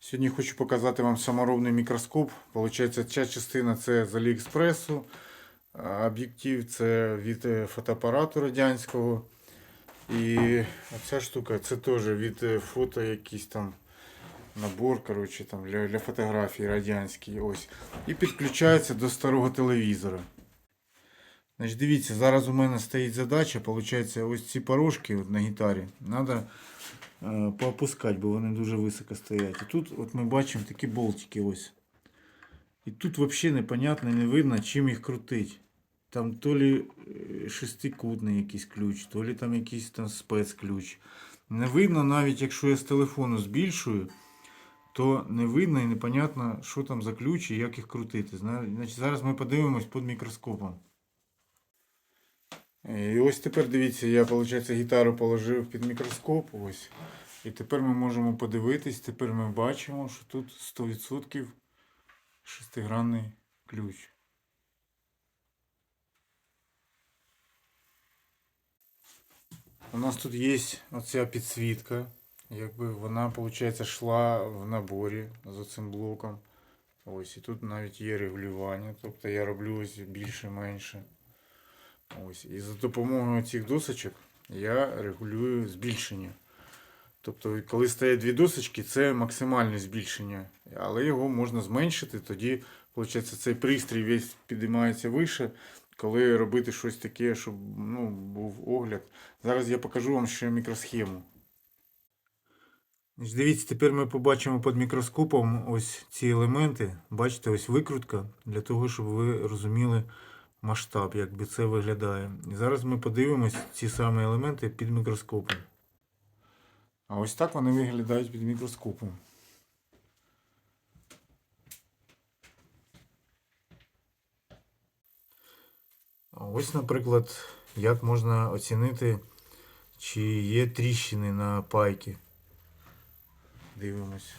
Сьогодні хочу показати вам саморобний мікроскоп. Получається, ця частина це з Аліекспресу, об'єктив це від е, фотоапарату радянського. І ця штука це теж від е, фото якийсь там набор коротше, там, для, для фотографій радянський. Ось. І підключається до старого телевізора. Значить, дивіться, зараз у мене стоїть задача, виходить, ось ці порожки на гітарі е, поопускати, бо вони дуже високо стоять. І тут от ми бачимо такі болтики ось. І тут взагалі непонятно, не видно, чим їх крутить. Там то лі е, шестикутний якийсь ключ, то лі там якийсь там спецключ. Не видно, навіть якщо я з телефону збільшую, то не видно і непонятно, що там за ключ і як їх крутити. Значить, зараз ми подивимось під мікроскопом. І ось тепер дивіться, я виходить, гітару положив під мікроскоп. Ось. І тепер ми можемо подивитись, тепер ми бачимо, що тут 100% шестигранний ключ. У нас тут є оця підсвітка. Якби вона, виходить, йшла в наборі з оцим блоком. Ось, і тут навіть є регулювання. Тобто я роблю ось більше-менше. Ось. І за допомогою цих досочок я регулюю збільшення. Тобто, коли стоять дві досочки, це максимальне збільшення. Але його можна зменшити, тоді, виходить, цей пристрій весь підіймається вище, коли робити щось таке, щоб ну, був огляд. Зараз я покажу вам ще мікросхему. Дивіться, тепер ми побачимо під мікроскопом ось ці елементи. Бачите, ось викрутка для того, щоб ви розуміли масштаб, як би це виглядає. І зараз ми подивимось ці самі елементи під мікроскопом. А ось так вони виглядають під мікроскопом. Ось, наприклад, як можна оцінити, чи є тріщини на пайки. Дивимось.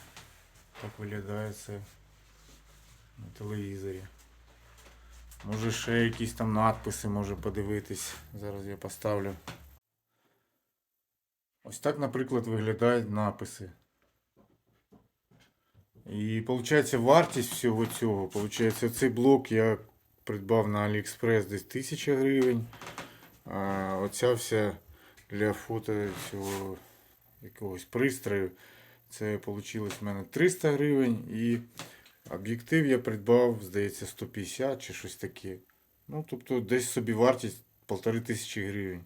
Так виглядає це на телевізорі. Може ще якісь там надписи може подивитись. Зараз я поставлю. Ось так, наприклад, виглядають написи. І виходить вартість всього цього. Получається, цей блок я придбав на AliExpress десь 1000 гривень. А оця вся для фото цього якогось пристрою. Це вийшло в мене 300 гривень. І об'єктив я придбав, здається, 150 чи щось таке. Ну, тобто десь собі вартість 1500 гривень.